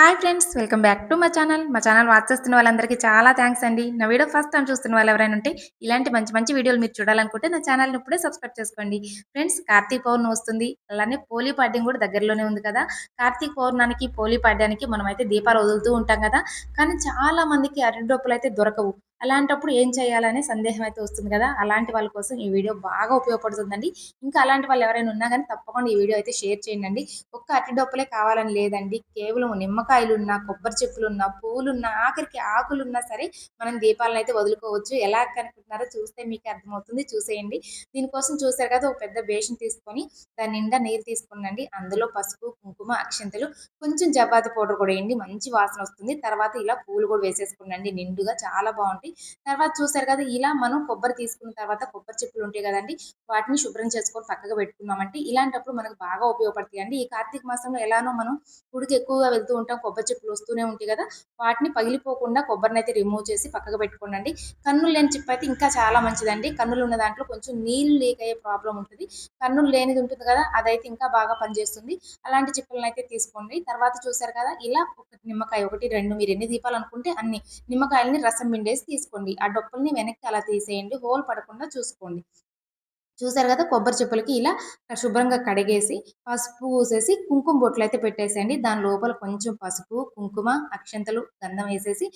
Hi friends welcome back to మా channel. మా channel watch చేస్తున్న వాళ్ళందరికీ చాలా థ్యాంక్స్ అండి. నా వీడియో ఫస్ట్ టైం చూస్తున్న వాళ్ళు ఎవరైనా ఉంటే ఇలాంటి మంచి మంచి వీడియోలు మీరు చూడాలనుకుంటే నా ఛానల్ని ఇప్పుడే సబ్స్క్రైబ్ చేసుకోండి. ఫ్రెండ్స్ కార్తీక్ పౌర్ణమి వస్తుంది. అలానే పోలీ పాడ్యం కూడా దగ్గరలోనే ఉంది కదా. కార్తీక్ పౌర్ణానికి పోలీ పాడ్యానికి మనమైతే దీపాలు వదులుతూ ఉంటాం కదా. కానీ చాలా మందికి అరటి అయితే దొరకవు. అలాంటప్పుడు ఏం చేయాలనే సందేహం అయితే వస్తుంది కదా. అలాంటి వాళ్ళ కోసం ఈ వీడియో బాగా ఉపయోగపడుతుందండి. ఇంకా అలాంటి వాళ్ళు ఎవరైనా ఉన్నా కానీ తప్పకుండా ఈ వీడియో అయితే షేర్ చేయండి ఒక్క అట్టి డొప్పలే కావాలని లేదండి. కేవలం నిమ్మకాయలున్నా కొబ్బరి చెప్పులు ఉన్న పూలున్నా ఆఖరికి ఆకులున్నా సరే మనం దీపాలను అయితే వదులుకోవచ్చు. ఎలా కనుకుంటున్నారో చూస్తే మీకు అర్థమవుతుంది. చూసేయండి. దీనికోసం చూసారు కదా ఒక పెద్ద బేషన్ తీసుకొని దాని నిండా నీరు తీసుకునండి. అందులో పసుపు కుంకుమ అక్షంతలు కొంచెం జపాతి పౌడర్ కూడా వేయండి. మంచి వాసన వస్తుంది. తర్వాత ఇలా పూలు కూడా వేసేసుకునండి. నిండుగా చాలా బాగుంటాయి. తర్వాత చూసారు కదా ఇలా మనం కొబ్బరి తీసుకున్న తర్వాత కొబ్బరి చెప్పులు ఉంటాయి కదండి వాటిని శుభ్రం చేసుకొని పక్కగా పెట్టుకున్నామంటే ఇలాంటప్పుడు మనకు బాగా ఉపయోగపడతాయి అండి. ఈ కార్తీక మాసంలో ఎలానో మనం గుడికి ఎక్కువగా వెళ్తూ ఉంటాం కొబ్బరి చెప్పులు వస్తూనే ఉంటాయి కదా వాటిని పగిలిపోకుండా కొబ్బరిని అయితే రిమూవ్ చేసి పక్కగా పెట్టుకోండి కన్నులు లేని చిప్ అయితే ఇంకా చాలా మంచిదండి. కన్నులు ఉన్న దాంట్లో కొంచెం నీళ్ళు లీక్ అయ్యే ప్రాబ్లం ఉంటుంది. కన్నులు లేనిది ఉంటుంది కదా అదైతే ఇంకా బాగా పనిచేస్తుంది. అలాంటి చిప్పులను అయితే తీసుకోండి. తర్వాత చూసారు కదా ఇలా ఒక నిమ్మకాయ ఒకటి రెండు మీరు ఎన్ని దీపాలు అనుకుంటే అన్ని నిమ్మకాయలని రసం పిండేసి తీసుకోండి. ఆ డొప్పల్ని వెనక్కి అలా తీసేయండి. హోల్ పడకుండా చూసుకోండి. చూసారు కదా కొబ్బరి చెప్పులకి ఇలా శుభ్రంగా కడిగేసి పసుపు పూసేసి కుంకుమ బొట్లు అయితే పెట్టేసేయండి. దాని లోపల కొంచెం పసుపు కుంకుమ అక్షంతలు గంధం వేసేసి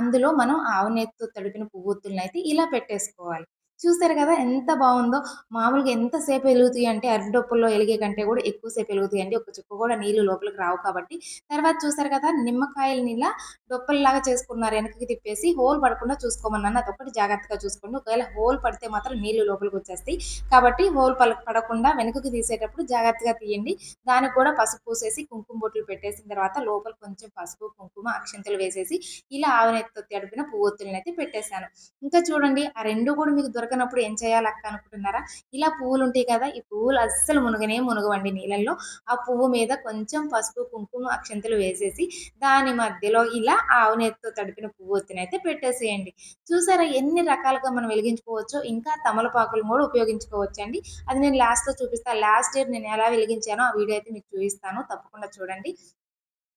అందులో మనం ఆవు నేతితో తడిపిన పువ్వొత్తులను అయితే ఇలా పెట్టేసుకోవాలి. చూస్తారు కదా ఎంత బాగుందో. మామూలుగా ఎంతసేపు వెలుగుతాయి అంటే అరటిడొప్పుల్లో వెలిగే కంటే కూడా ఎక్కువసేపు వెలుగుతాయి అండి. ఒక చుక్క కూడా నీళ్ళు లోపలికి రావు కాబట్టి. తర్వాత చూస్తారు కదా నిమ్మకాయలని ఇలా డొప్పల్లాగా చేసుకున్నారు. వెనక్కి తిప్పేసి హోల్ పడకుండా చూసుకోమన్నాను. ఒకటి జాగ్రత్తగా చూసుకోండి. ఒకవేళ హోల్ పడితే మాత్రం నీళ్ళు లోపలికి వచ్చేస్తాయి. కాబట్టి హోల్ పడకుండా వెనుకకి తీసేటప్పుడు జాగ్రత్తగా తీయండి. దానికి కూడా పసుపు పూసేసి కుంకుమ బొట్లు పెట్టేసిన తర్వాత లోపల కొంచెం పసుపు కుంకుమ అక్షంతలు వేసేసి ఇలా ఆవునెత్తి తడిపిన పువ్వొత్తులను అయితే పెట్టేశాను. ఇంకా చూడండి ఆ రెండు కూడా మీకు దొరక దొరకనప్పుడు ఏం చేయాలి అక్క అనుకుంటున్నారా? ఇలా పువ్వులు ఉంటాయి కదా ఈ పువ్వులు అస్సలు మునగనే మునగవండి నీళ్ళల్లో. ఆ పువ్వు మీద కొంచెం పసుపు కుంకుమ అక్షంతలు వేసేసి దాని మధ్యలో ఇలా ఆవు తడిపిన పువ్వు ఒత్తినైతే పెట్టేసేయండి. చూసారా ఎన్ని రకాలుగా మనం వెలిగించుకోవచ్చో ఇంకా తమలపాకులు కూడా ఉపయోగించుకోవచ్చు అండి అది నేను లాస్ట్లో చూపిస్తాను లాస్ట్ ఇయర్ నేను ఎలా వెలిగించానో ఆ వీడియో అయితే మీకు చూపిస్తాను. తప్పకుండా చూడండి.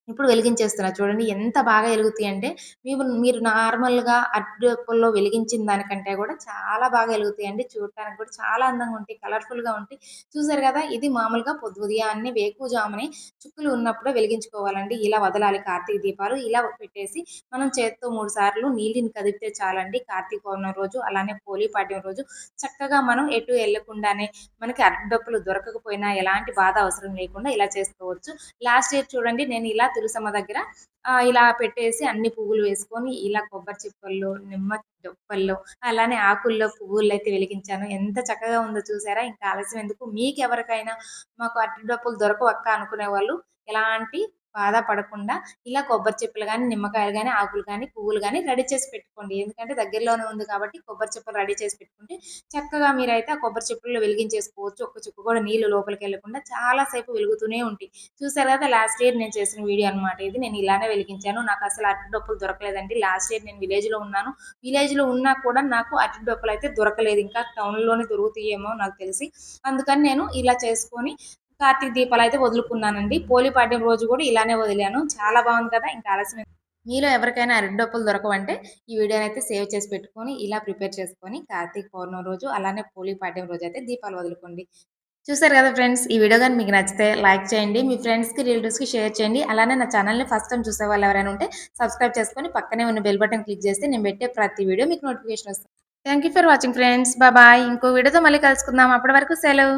ఇప్పుడు వెలిగించేస్తున్నా. చూడండి ఎంత బాగా వెలుగుతాయి అంటే మీరు మీరు నార్మల్గా అడ్డుప్పుల్లో వెలిగించిన దానికంటే కూడా చాలా బాగా వెలుగుతాయి అండి. చూడటానికి కూడా చాలా అందంగా ఉంటాయి కలర్ఫుల్గా ఉంటాయి. చూసారు కదా ఇది మామూలుగా పొద్దు ఉదయాన్నే వేకుజాముని చుక్కులు ఉన్నప్పుడే వెలిగించుకోవాలండి. ఇలా వదలాలి కార్తీక దీపాలు. ఇలా పెట్టేసి మనం చేత్తో మూడు సార్లు నీళ్ళని కదిపితే చాలండి. కార్తీక పౌర్ణమి రోజు అలానే పోలీ పాడ్యం రోజు చక్కగా మనం ఎటు వెళ్ళకుండానే మనకి అడ్డప్పులు దొరకకపోయినా ఎలాంటి బాధ అవసరం లేకుండా ఇలా చేసుకోవచ్చు. లాస్ట్ ఇయర్ చూడండి నేను ఇలా తులసమ్మ దగ్గర ఇలా పెట్టేసి అన్ని పువ్వులు వేసుకొని ఇలా కొబ్బరి చిప్పల్లో నిమ్మ డొప్పల్లో అలానే ఆకుల్లో పువ్వులు అయితే వెలిగించాను. ఎంత చక్కగా ఉందో చూసారా? ఇంకా ఆలస్యం ఎందుకు? మీకు ఎవరికైనా మాకు అట్టి డొప్పులు దొరకవక్క అనుకునే వాళ్ళు ఎలాంటి బాధపడకుండా ఇలా కొబ్బరి చెప్పులు కానీ నిమ్మకాయలు కానీ ఆకులు కానీ పువ్వులు కానీ రెడీ చేసి పెట్టుకోండి. ఎందుకంటే దగ్గరలోనే ఉంది కాబట్టి కొబ్బరి చెప్పులు రెడీ చేసి పెట్టుకుంటే చక్కగా మీరైతే ఆ కొబ్బరి చెప్పులు వెలిగించేసుకోవచ్చు. ఒక్క చుక్క కూడా నీళ్ళు లోపలికి వెళ్ళకుండా చాలాసేపు వెలుగుతూనే ఉంటాయి. చూసారు కదా లాస్ట్ ఇయర్ నేను చేసిన వీడియో అనమాట ఇది. నేను ఇలానే వెలిగించాను. నాకు అసలు అట్టి డొప్పులు దొరకలేదండి. లాస్ట్ ఇయర్ నేను విలేజ్లో ఉన్నాను. విలేజ్లో ఉన్నా కూడా నాకు అట్టి డొప్పులు అయితే దొరకలేదు. ఇంకా టౌన్లోనే దొరుకుతాయేమో నాకు తెలిసి. అందుకని నేను ఇలా చేసుకొని కార్తీక దీపాలు అయితే వదులుకున్నానండి. పోలిపాడ్యం రోజు కూడా ఇలానే వదిలాను. చాలా బాగుంది కదా ఇంకా ఆలస్యం మీలో ఎవరికైనా అరటిడొప్పులు దొరకవంటే ఈ వీడియోని అయితే సేవ్ చేసి పెట్టుకొని ఇలా ప్రిపేర్ చేసుకొని కార్తీక పౌర్ణమి రోజు అలానే పోలిపాడ్యం రోజు అయితే దీపాలు వదులుకోండి. చూసారు కదా ఫ్రెండ్స్ ఈ వీడియో కానీ మీకు నచ్చితే లైక్ చేయండి మీ ఫ్రెండ్స్కి రిలేటివ్స్కి షేర్ చేయండి. అలానే నా ఛానల్ని ఫస్ట్ టైం చూసే వాళ్ళు ఎవరైనా ఉంటే సబ్స్క్రైబ్ చేసుకొని పక్కనే ఉన్న బెల్ బటన్ క్లిక్ చేస్తే నేను పెట్టే ప్రతి వీడియో మీకు నోటిఫికేషన్ వస్తుంది. Thank for watching friends. బాబాయ్ ఇంకో వీడియోతో మళ్ళీ కలుసుకుందాం. అప్పటి వరకు సెలవు.